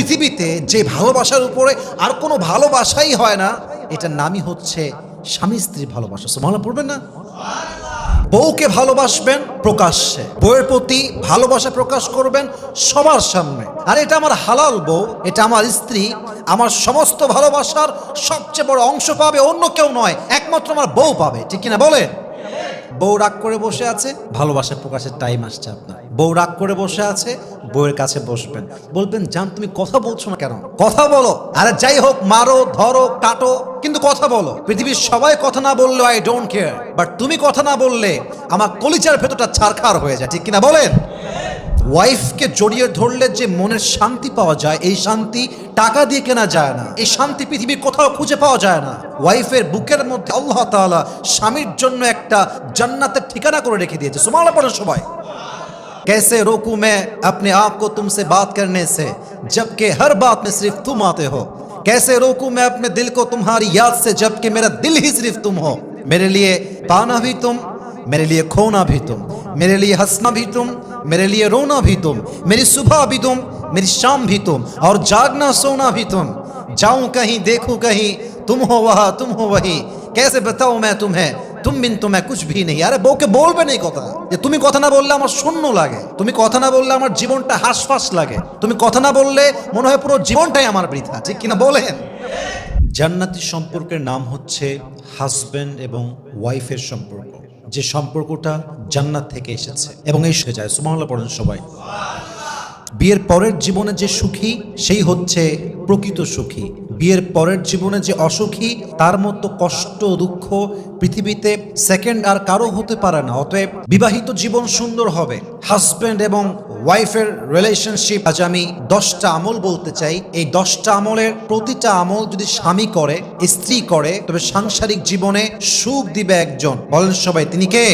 পৃথিবীতে যে ভালোবাসার উপরে আর কোনো ভালোবাসাই হয় না, এটার নামই হচ্ছে স্বামী স্ত্রীর ভালোবাসা। সুমালা পড়বেন না? বউকে ভালোবাসবেন, প্রকাশ্যে। বউয়ের প্রতি ভালোবাসা প্রকাশ করবেন সবার সামনে। আর এটা আমার হালাল বউ, এটা আমার স্ত্রী, আমার সমস্ত ভালোবাসার সবচেয়ে বড় অংশ পাবে, অন্য কেউ নয়, একমাত্র আমার বউ পাবে। ঠিক কিনা বলেন? বউ রাগ করে বসে আছে, ভালোবাসা প্রকাশের টাইম আসছে আপনার। বউ রাগ করে বসে আছে, বউয়ের কাছে বসবেন। বলবেন, জান, তুমি কথা বলছো না কেন? কথা বলো। আরে যাই হোক, মারো, ধরো, কাটো, কিন্তু কথা বলো। পৃথিবীর সবাই কথা না বললে আই ডোন্ট কেয়ার বাট তুমি কথা না বললে, আমার কলিচার ভেতরটা ছারখার হয়ে যায়। ঠিক কিনা বলেন? ওয়াইফকে জড়িয়ে ধরলে যে মনের শান্তি পাওয়া যায় এই শান্তি টাকা দিয়ে কেনা যায় না এই শান্তি পৃথিবীর কোথাও খুঁজে পাওয়া যায় না ওয়াইফের বুকের মধ্যে আল্লাহ তাআলা স্বামীর জন্য একটা জান্নাতের ঠিকানা করে রেখে দিয়েছে সুমালা পড়ে সবাই कैसे रोकूं मैं अपने आप को तुमसे बात करने से जबकि हर बात में सिर्फ तुम आते हो कैसे रोकूं मैं अपने दिल को तुम्हारी याद से जबकि मेरा दिल ही सिर्फ तुम हो मेरे लिए पाना भी तुम मेरे लिए खोना भी तुम मेरे लिए हंसना भी तुम मेरे लिए रोना भी तुम मेरी सुबह भी तुम मेरी शाम भी तुम और जागना सोना भी तुम जाऊं कहीं देखूं कहीं तुम हो वहाँ तुम हो वही कैसे बताऊं मैं तुम्हें তুম বিন তোমায় কুছ ভি নেই আরে বউকে বলবে না এই কথা যে তুমি কথা না বললে আমার শূন্য লাগে তুমি কথা না বললে আমার জীবনটা হাসফাস লাগে তুমি কথা না বললে মনে হয় পুরো জীবনটাই আমার বৃথা ঠিক কিনা বলেন জান্নাতি সম্পর্কের নাম হচ্ছে হাজব্যান্ড এবং ওয়াইফের সম্পর্ক যে সম্পর্কটা জান্নাত থেকে এসেছে। এবং এই সে যায় সুমাল্লা পড়েন সবাই। বিয়ের পরের জীবনে যে সুখী, সেই হচ্ছে প্রকৃত সুখী। বিয়ের পরের জীবনে যে অসুখী, তার মতো কষ্ট, দুঃখ পৃথিবীতে সেকেন্ড আর কারও হতে পারে না। অতএব বিবাহিত জীবন সুন্দর হবে। হাজব্যান্ড এবং ওয়াইফের রিলেশনশিপ আজ আমি দশটা আমল বলতে চাই। এই দশটা আমলের প্রতিটা আমল যদি স্বামী করে, স্ত্রী করে, তবে সাংসারিক জীবনে সুখ দিবে একজন। বলেন সবাই, তিনি কে?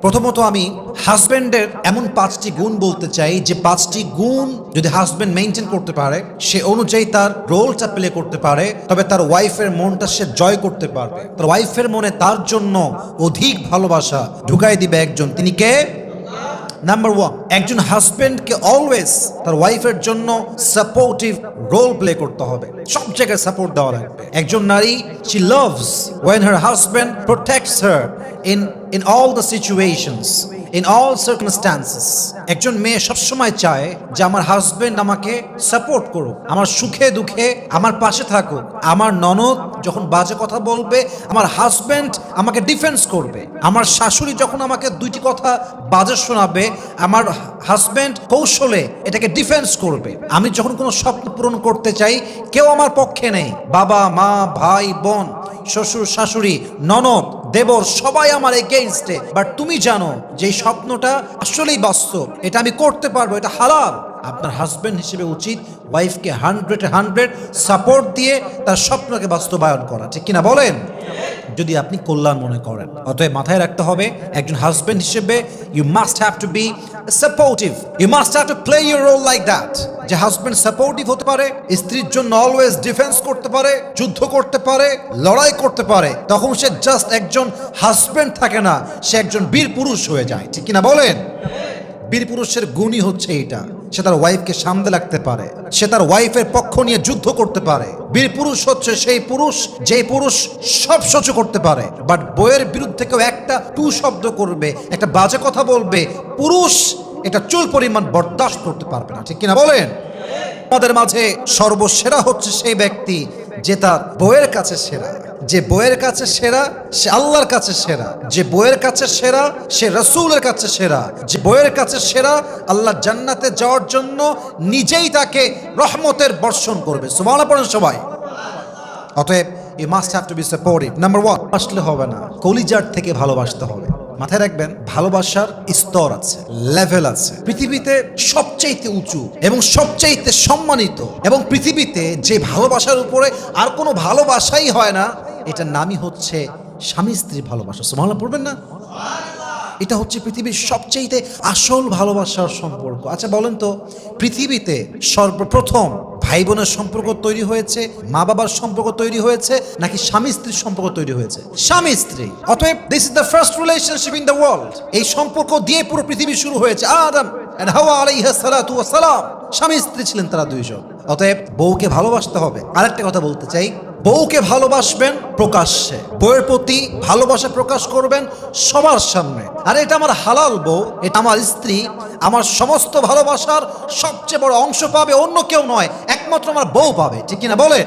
প্রথমত আমি হাজব্যান্ডের এমন পাঁচটি গুণ বলতে চাই, যে পাঁচটি গুণ যদি হাজব্যান্ড মেনটেন করতে পারে, সে অনুযায়ী তার রোলটা প্লে করতে পারে, তবে তার ওয়াইফের মনটা সে জয় করতে পারবে। তার ওয়াইফের মনে তার জন্য অধিক ভালোবাসা ঢুকাই দিবে একজন। তিনি কে? নাম্বার ওয়ান একজন হাজবেন্ডকে অলওয়েজ তার ওয়াইফের জন্য সাপোর্টিভ রোল প্লে করতে হবে। সব জায়গায় সাপোর্ট দেওয়া লাগবে। একজন নারী she loves when her husband protects her in in all the situations in all circumstances একজন মেয়ে সবসময় চায় যে আমার হাজবেন্ড আমাকে সাপোর্ট করুক, আমার সুখে দুঃখে আমার পাশে থাকুক, আমার ননদ যখন বাজে কথা বলবে, আমার হাজবেন্ড আমাকে ডিফেন্স করবে, আমার শাশুড়ি যখন আমাকে দুইটি কথা বাজে শোনাবে, আমার হাজবেন্ড কৌশলে এটাকে ডিফেন্স করবে। আমি যখন কোনো স্বপ্ন পূরণ করতে চাই, কেউ আমার পক্ষে নেই, বাবা, মা, ভাই, বোন, শ্বশুর, শাশুড়ি, ননদ দেবর সবাই আমার এগেইনস্টে বাট তুমি জানো যে স্বপ্নটা আসলেই বাস্তব। এটা আমি করতে পারব, এটা হালাল। আপনার হাজবেন্ড হিসেবে উচিত ওয়াইফকে হান্ড্রেড হান্ড্রেড সাপোর্ট দিয়ে তার স্বপ্নকে বাস্তবায়ন করা। ঠিক কিনা বলেন? যদি আপনি কল্যাণ মনে করেন, অতএব মাথায় রাখতে হবে একজন হাজবেন্ড হিসেবে you must have to be supportive you must have to play your role like that যে হাজবেন্ড সাপোর্টিভ হতে পারে, স্ত্রীর জন্য অলওয়েজ ডিফেন্স করতে পারে, যুদ্ধ করতে পারে, লড়াই করতে পারে, তখন সে জাস্ট একজন হাজবেন্ড থাকে না, সে একজন বীর পুরুষ হয়ে যায়। ঠিক কিনা বলেন? বীর পুরুষের গুণই হচ্ছে এটা। সে তার ওয়াইফকে সামনে লাগতে পারে। সে তার ওয়াইফের পক্ষ নিয়ে যুদ্ধ করতে পারে। বীর পুরুষ হচ্ছে সেই পুরুষ যে পুরুষ সব সহ্য করতে পারে। বাট বইয়ের বিরুদ্ধে কেউ একটা টু শব্দ করবে, একটা বাজে কথা বলবে, পুরুষ এটা চুল পরিমাণ বরদাস্ত করতে পারবে না। ঠিক কিনা বলেন? আমাদের মাঝে সর্বসেরা হচ্ছে সেই ব্যক্তি যে তার বইয়ের কাছে সেরা, যে বইয়ের কাছে সেরা, সে আল্লাহর কাছে সেরা, যে বইয়ের কাছে সেরা, সে রসুলের কাছে সেরা, যে বইয়ের কাছে সেরা, আল্লাহ জান্নাতে যাওয়ার জন্য নিজেই তাকে রহমতের বর্ষণ করবে। সুমানা পড়েন সবাই। অতএব you must have to be supportive number one আসলে হবে না, কলিজার থেকে ভালোবাসতে হবে। মাথায় রাখবেন, ভালোবাসার স্তর আছে লেভেল আছে। পৃথিবীতে সবচাইতে উঁচু এবং সবচাইতে সম্মানিত এবং পৃথিবীতে যে ভালোবাসার উপরে আর কোনো ভালোবাসাই হয় না, এটার নামই হচ্ছে স্বামী স্ত্রীর ভালোবাসা। সুমালা পড়বেন না? এটা হচ্ছে পৃথিবীর সবচেয়ে আসল ভালোবাসার সম্পর্ক। আচ্ছা বলেন তো, পৃথিবীতে সর্বপ্রথম ভাই বোনের সম্পর্ক তৈরি হয়েছে মা বাবার সম্পর্ক তৈরি হয়েছে, নাকি স্বামী স্ত্রীর সম্পর্ক তৈরি হয়েছে? স্বামী স্ত্রী। অতএব this is the first relationship in the world এই সম্পর্ক দিয়ে পুরো পৃথিবী শুরু হয়েছে। আদম এন্ড হাওয়া আলাইহিস সালাতু ওয়াস সালাম। স্বামী স্ত্রী ছিলেন তারা দুইজন। অতএব বউকে ভালোবাসতে হবে। আরেকটা কথা বলতে চাই। বউকে ভালোবাসবেন প্রকাশ্যে। বউয়ের প্রতি ভালোবাসা প্রকাশ করবেন সবার সামনে। আর এটা আমার হালাল বউ, এটা আমার স্ত্রী। আমার সমস্ত ভালোবাসার সবচেয়ে বড় অংশ পাবে, অন্য কেউ নয়, একমাত্র আমার বউ পাবে। ঠিক কিনা বলেন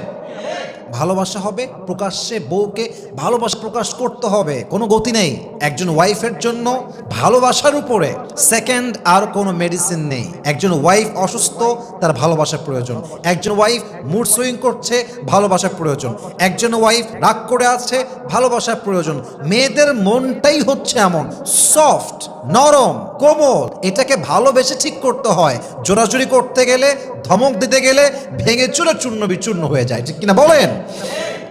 ভালোবাসা হবে প্রকাশ্যে বউকে, ভালোবাসা প্রকাশ করতে হবে, কোনো গতি নেই। একজন ওয়াইফের জন্য ভালোবাসার উপরে সেকেন্ড আর কোনো মেডিসিন নেই। একজন ওয়াইফ অসুস্থ, তার ভালোবাসার প্রয়োজন। একজন ওয়াইফ মুড সুইং করছে, ভালোবাসার প্রয়োজন। একজন ওয়াইফ রাগ করে আছে, ভালোবাসার প্রয়োজন। মেয়েদের মনটাই হচ্ছে এমন, সফট, নরম। কোমল এটাকে ভালোবেসে ঠিক করতে হয়। জোরাজুরি করতে গেলে, ধমক দিতে গেলে ভেঙে চুরে চূর্ণ বিচূর্ণ হয়ে যায়। ঠিক কিনা বলেন?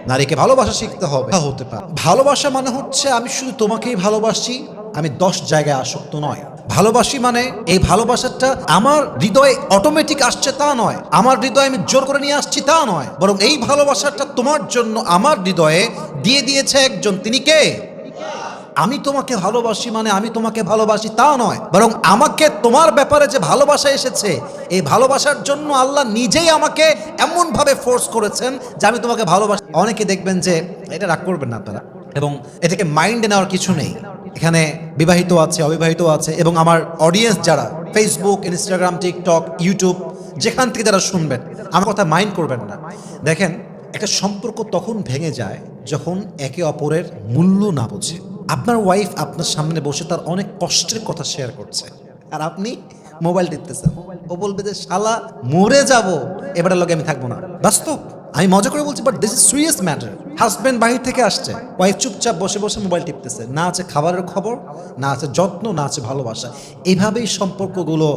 নারীকে ভালোবাসা শিখতে হবে। হতে পারে। ভালোবাসা মানে হচ্ছে আমি শুধু তোমাকেই ভালোবাসি, আমি দশ জায়গায় আসক্ত নয়। ভালোবাসি মানে এই ভালোবাসাটা আমার হৃদয়ে অটোমেটিক আসছে তা নয়। আমার হৃদয়ে আমি জোর করে নিয়ে আসছি তা নয়। বরং এই ভালোবাসাটা তোমার জন্য আমার হৃদয়ে দিয়ে দিয়েছে একজন। তিনি কে? আমি তোমাকে ভালোবাসি মানে আমি তোমাকে ভালোবাসি তা নয়। বরং আমাকে তোমার ব্যাপারে যে ভালোবাসা এসেছে, এই ভালোবাসার জন্য আল্লাহ নিজেই আমাকে এমনভাবে ফোর্স করেছেন যে আমি তোমাকে ভালোবাসি। অনেকে দেখবেন যে এটা রাগ করবেন না আপনারা। এবং এটাকে মাইন্ডে নেওয়ার কিছু নেই। এখানে বিবাহিত আছে, অবিবাহিত আছে এবং আমার অডিয়েন্স যারা ফেসবুক ইনস্টাগ্রাম টিকটক ইউটিউব যেখান থেকে যারা শুনবেন, আমার কথা মাইন্ড করবেন না। দেখেন, একটা সম্পর্ক তখন ভেঙে যায় যখন একে অপরের মূল্য না বোঝে। আপনার ওয়াইফ আপনার সামনে বসে তার অনেক কষ্টের কথা শেয়ার করছে। আর আপনি মোবাইল টিপতেছেন। ও বলবে যে, শালা, মরে যাব। এবারের লগে আমি থাকব না। বাস্তব। আমি মজা করে বলছি but this is serious matter husband বাহির থেকে আসছে ওয়াইফ চুপচাপ বসে বসে মোবাইল টিপতেছে। না আছে খাবারের খবর, না আছে যত্ন, না আছে ভালোবাসা। এভাবেই সম্পর্কগুলো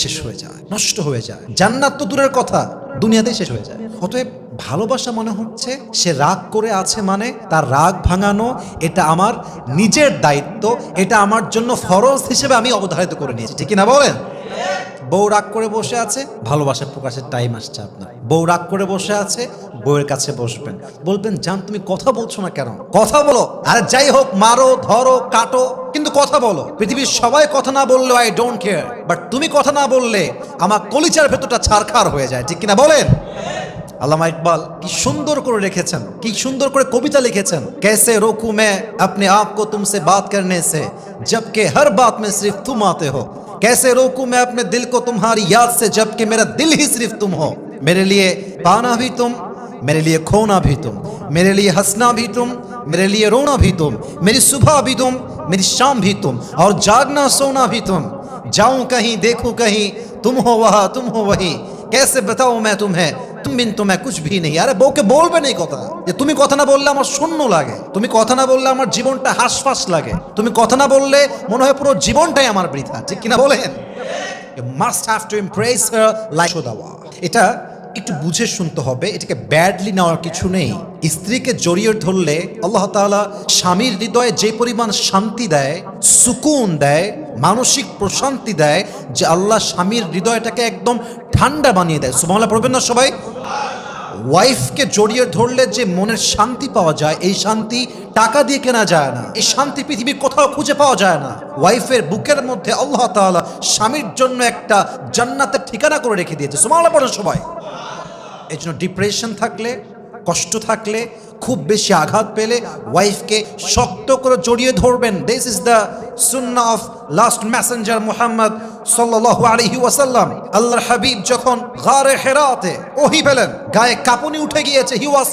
শেষ হয়ে যায়, নষ্ট হয়ে যায়। জান্নাত তো দূরের কথা, দুনিয়াতেই শেষ হয়ে যায়। অতএব ভালোবাসা মনে হচ্ছে, সে রাগ করে আছে মানে তার রাগ ভাঙানো, এটা আমার নিজের দায়িত্ব, এটা আমার জন্য ফরজ হিসেবে আমি অবধারিত করে নিয়েছি। ঠিক না বলেন? বউ রাগ করে বসে আছে, ভালোবাসা প্রকাশের টাইম আসছে আপনার। বউ রাগ করে বসে আছে, বউয়ের কাছে বসবেন। বলবেন, জান, তুমি কথা বলছো না কেন? কথা বলো। আরে যাই হোক, মারো, ধরো, কাটো, কিন্তু কথা বলো। পৃথিবীর সবাই কথা না বললে আই ডোন্ট কেয়ার বাট তুমি কথা না বললে, আমার কলিচার ভেতরটা ছারখার হয়ে যায়। ঠিক কিনা বলেন? আল্লামা ইকবাল, কি সুন্দর করে রেখেছেন। কি সুন্দর করে কবিতা লিখেছেন। কেসে রোকু মে, আপনি আপকো তুমসে বাত করনে সে, জবকে হর বাত মে সিফ তুম আতে হো। कैसे रोकूं मैं अपने दिल को तुम्हारी याद से, जबकि मेरा दिल ही सिर्फ़ तुम हो? मेरे लिए पाना भी तुम, मेरे लिए खोना भी तुम, मेरे लिए हंसना भी तुम, मेरे लिए रोना भी तुम, मेरी सुबह भी तुम, मेरी शाम भी तुम, और जागना सोना भी तुम। जाऊँ कहीं, देखूँ कहीं, तुम हो वहाँ, तुम हो वही। কেসে বেতাও মে তুমি হ্যাঁ তুমি তোমা কুছ ভি নেই আরে বউকে বলবে নেই কথা যে তুমি কথা না বললে আমার শূন্য লাগে তুমি কথা না বললে আমার জীবনটা হাসফাস লাগে তুমি কথা না বললে মনে হয় পুরো জীবনটাই আমার বৃথা। ঠিক কিনা বলেন? Must have to impress life দেওয়া এটা একটু বুঝে শুনতে হবে। এটাকে ব্যাডলি নেওয়ার কিছু নেই। স্ত্রীকে জড়িয়ে ধরলে আল্লাহ তাআলা স্বামীর হৃদয়ে যে পরিমাণ শান্তি দেয়, সুকুন দেয় মানসিক প্রশান্তি দেয় যে আল্লাহ স্বামীর হৃদয়টাকে একদম ঠান্ডা বানিয়ে দেয়। সুবহানাল্লাহ, পড়বেন না সবাই? ওয়াইফকে জড়িয়ে ধরলে যে মনের শান্তি পাওয়া যায়, এই শান্তি টাকা দিয়ে কেনা যায় না। এই শান্তি পৃথিবীর কোথাও খুঁজে পাওয়া যায় না। ওয়াইফের বুকের মধ্যে আল্লাহ তাআলা স্বামীর জন্য একটা জান্নাতের ঠিকানা করে রেখে দিয়েছে। সুবহানাল্লাহ, পড়েন সবাই। এই জন্য ডিপ্রেশন থাকলে কষ্ট থাকলে, খুব বেশি আঘাত পেলে ওয়াইফকে শক্ত করে জড়িয়ে ধরবেন। দিস ইজ দ্য সুন্না অফ লাস্ট ম্যাসেঞ্জার মুহাম্মদ সাল্লাল্লাহু আলাইহি ওয়াসাল্লাম। আল্লাহর হাবিব যখন গারে হেরাতে ওহি পেলেন, গায়ে কাঁপুনি উঠে গিয়েছে হি ওয়াজ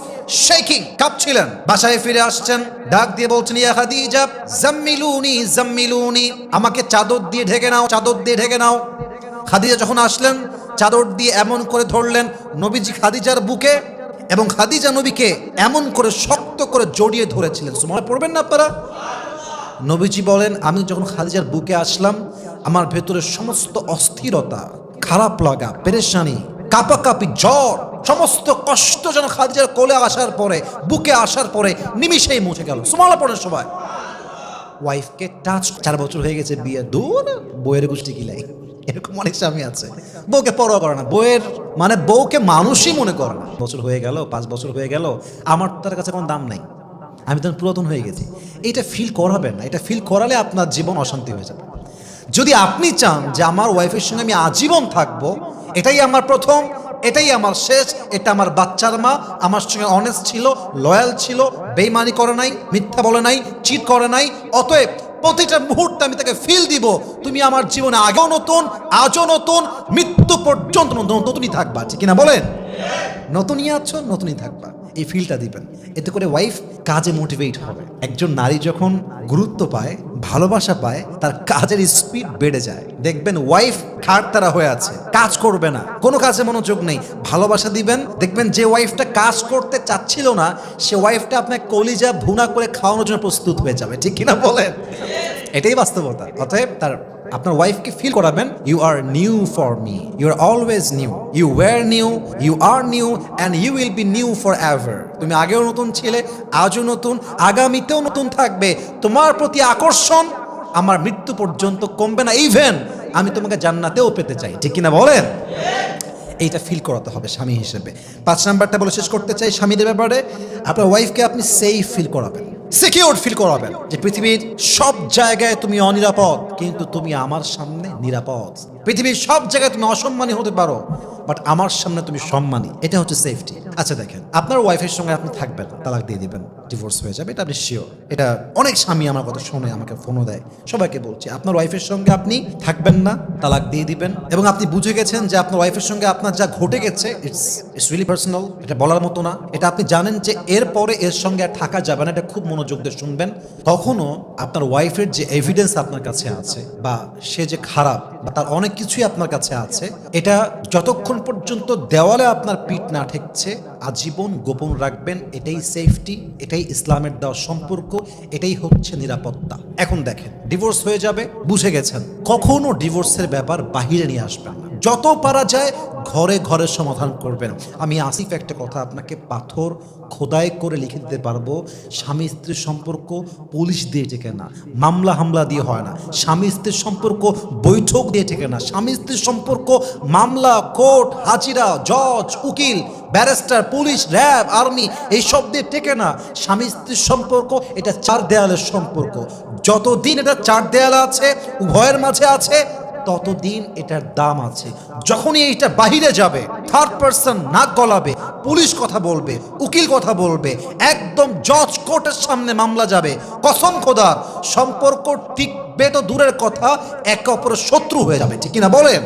শেকিং কাঁপছিলেন। বাসায় ফিরে আসছেন, ডাক দিয়ে বলছেন, ইয়া খাদিজা, জাম্মিলুনি জাম্মিলুনি, আমাকে চাদর দিয়ে ঢেকে নাও, চাদর দিয়ে ঢেকে নাও। খাদিজা যখন আসলেন, চাদর দিয়ে এমন করে ধরলেন, নবীজি খাদিজার বুকে এবং খাদিজা নবীকে এমন করে শক্ত করে জড়িয়ে ধরেছিলেন। সময় পড়বেন না আপনারা? নবীজি বলেন, আমি যখন খাদিজার বুকে আসলাম, আমার ভেতরে সমস্ত অস্থিরতা, খারাপ লাগা, পেরেশানি, কাপাকাপি, জ্বর, সমস্ত কষ্ট যেন খাদিজার কোলে আসার পরে, বুকে আসার পরে নিমিষেই মুছে গেল। সুমালা পড়েন সবাই। ওয়াইফকে টাচ চার বছর হয়ে গেছে বিয়ে। দূর, বইয়ের গোষ্ঠী কিলাই এরকম অনেক স্বামী আছে। বউকে পরোয়া করে না। বউয়ের মানে বউকে মানুষই মনে করে না। বছর হয়ে গেল, পাঁচ বছর হয়ে গেল, আমার তার কাছে কোনো দাম নাই। আমি তখন পুরাতন হয়ে গেছি। এটা ফিল করাবেন না। এটা ফিল করালে আপনার জীবন অশান্তি হয়ে যাবে। যদি আপনি চান যে আমার ওয়াইফের সঙ্গে আমি আজীবন থাকব, এটাই আমার প্রথম, এটাই আমার শেষ, এটা আমার বাচ্চার মা, আমার সঙ্গে অনেস্ট ছিল লয়াল ছিল, বেইমানি করে নাই, মিথ্যা বলে নাই চিট করে নাই, অতএব প্রতিটা মুহূর্তে আমি তাকে ফিল দিব, তুমি আমার জীবনে আগেও নতুন, আজও নতুন, মৃত্যু পর্যন্ত নতুন- নতুনই থাকবা। ঠিক কিনা বলেন? নতুনই আছো, নতুনই থাকবা। এই ফিলটা দিবেন। এতে করে ওয়াইফ কাজে মোটিভেট হবে। একজন নারী যখন গুরুত্ব পায়, ভালোবাসা পায়, তার কাজের স্পিড বেড়ে যায়। দেখবেন ওয়াইফ খাট তারা হয়ে আছে, কাজ করবে না, কোনো কাজে মনোযোগ নেই। ভালোবাসা দিবেন, দেখবেন যে ওয়াইফটা কাজ করতে চাচ্ছিল না, সে ওয়াইফটা আপনার কলিজা ভুনা করে খাওয়ানোর জন্য প্রস্তুত হয়ে যাবে। ঠিক কিনা বলেন? এটাই বাস্তবতা। অতএব তার আপনার ওয়াইফকে ফিল করাবেন you are new for me you are always new you were new you are new and you will be new for ever তুমি আগেও নতুন ছিলে, আজও নতুন, আগামীতেও নতুন থাকবে। তোমার প্রতি আকর্ষণ আমার মৃত্যু পর্যন্ত কমবে না। ইভেন আমি তোমাকে জান্নাতেও পেতে চাই। ঠিক কিনা বলেন? এইটা ফিল করাতে হবে স্বামী হিসেবে। পাঁচ নাম্বারটা বলে শেষ করতে চাই স্বামীদের ব্যাপারে। আপনার ওয়াইফকে আপনি সেফ ফিল করাবেন। সিকিউর ফিল করাবেন যে পৃথিবীর সব জায়গায় তুমি অনিরাপদ, কিন্তু তুমি আমার সামনে নিরাপদ। পৃথিবীর সব জায়গায় তুমি অসম্মানী হতে পারো। বাট আমার সামনে তুমি সম্মানী। এটা হচ্ছে সেফটি আচ্ছা দেখেন, আপনার ওয়াইফের সঙ্গে আপনি থাকবেন তালাক দিয়ে দিবেন ডিভোর্স হয়ে যাবে, এটা আপনি শিওর এটা অনেক স্বামী আমার কথা শুনে আমাকে ফোনও দেয়। সবাইকে বলছি, আপনার ওয়াইফের সঙ্গে আপনি থাকবেন না, তালাক দিয়ে দিবেন। এবং আপনি বুঝে গেছেন যে আপনার ওয়াইফের সঙ্গে আপনার যা ঘটে গেছে ইটস ইটস রিয়েলি পার্সোনাল এটা বলার মতো না। এটা আপনি জানেন যে এরপরে এর সঙ্গে আর থাকা যাবে না, এটা খুব মনোযোগ দিয়ে শুনবেন। তখনও আপনার ওয়াইফের যে এভিডেন্স আপনার কাছে আছে, বা সে যে খারাপ, বা তার অনেক কিছুই আপনার কাছে আছে, এটা যতক্ষণ পর্যন্ত দেওয়ালে আপনার পিঠ না ঠেকছে, আজীবন গোপন রাখবেন, এটাই সেফটি এটাই ইসলামের দেওয়া সম্পর্ক, এটাই হচ্ছে নিরাপত্তা। এখন দেখেন ডিভোর্স হয়ে যাবে, বুঝে গেছেন, কখনো ডিভোর্সের ব্যাপার বাহিরে নিয়ে আসবেন না। যত পারা যায় ঘরে ঘরে সমাধান করবেন। আমি আসিফ একটা কথা আপনাকে পাথর খোদাই করে লিখে দিতে পারব। স্বামী স্ত্রীর সম্পর্ক পুলিশ দিয়ে টেকে না, মামলা হামলা দিয়ে হয় না। স্বামী স্ত্রীর সম্পর্ক বৈঠক দিয়ে টেকে না। স্বামী স্ত্রীর সম্পর্ক মামলা, কোর্ট, হাজিরা, জজ, উকিল, ব্যারিস্টার, পুলিশ, র্যাব, আর্মি, এইসব দিয়ে টেকে না। স্বামী স্ত্রীর সম্পর্ক, এটা চার দেয়ালের সম্পর্ক। যতদিন এটা চার দেয়াল আছে, উভয়ের মাঝে আছে ততদিন এটার দাম আছে। যখনই এইটা বাহিরে যাবে থার্ড পার্সন নাক গলাবে, পুলিশ কথা বলবে, উকিল কথা বলবে, একদম জজ কোর্টের সামনে মামলা যাবে, কসম খোদার সম্পর্ক টিকবে তো দূরের কথা, একে অপরের শত্রু হয়ে যাবে। ঠিক কিনা বলেন?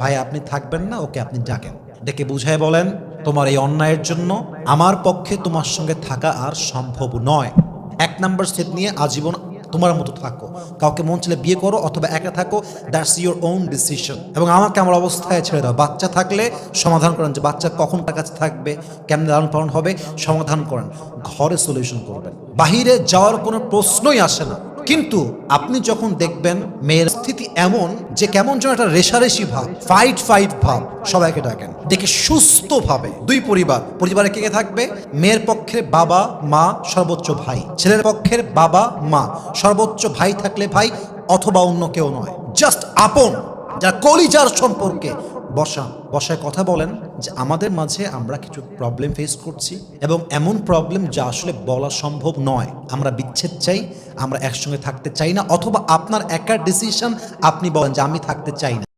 ভাই, আপনি থাকবেন না, ওকে আপনি ডাকেন। ডেকে বুঝায় বলেন, তোমার এই অন্যায়ের জন্য আমার পক্ষে তোমার সঙ্গে থাকা আর সম্ভব নয়। এক নাম্বার সেট নিয়ে আজীবন তোমার মতো থাকো। কাউকে মন ছেলে বিয়ে করো অথবা একা থাকো দ্যাটস ইউর ওন ডিসিশন এবং আমাকে আমার অবস্থায় ছেড়ে দাও। বাচ্চা থাকলে সমাধান করেন যে বাচ্চা কখন তার কাছে থাকবে, কেমন লালন পালন হবে, সমাধান করেন। ঘরে সলিউশন করবেন। বাহিরে যাওয়ার কোনো প্রশ্নই আসে না। কিন্তু আপনি যখন দেখবেন মেয়ের স্থিতি এমন যে কেমন যেন একটা রেশারেশি ভাব ফাইট ফাইট ভাব, সবাইকে ডাকেন। দেখে সুস্থভাবে দুই পরিবার, পরিবারে কে কে থাকবে? মেয়ের পক্ষের বাবা, মা, সর্বোচ্চ ভাই। ছেলের পক্ষের বাবা, মা, সর্বোচ্চ ভাই থাকলে ভাই, অথবা অন্য কেউ নয়। জাস্ট আপন যা কলিজার সম্পর্কে বসা, বসায় কথা বলেন যে আমাদের মাঝে আমরা কিছু প্রবলেম ফেস করছি এবং এমন প্রবলেম যা আসলে বলা সম্ভব নয়। আমরা বিচ্ছেদ চাই, আমরা একসঙ্গে থাকতে চাই না, অথবা আপনার একার ডিসিশন আপনি বলেন যে আমি থাকতে চাই না।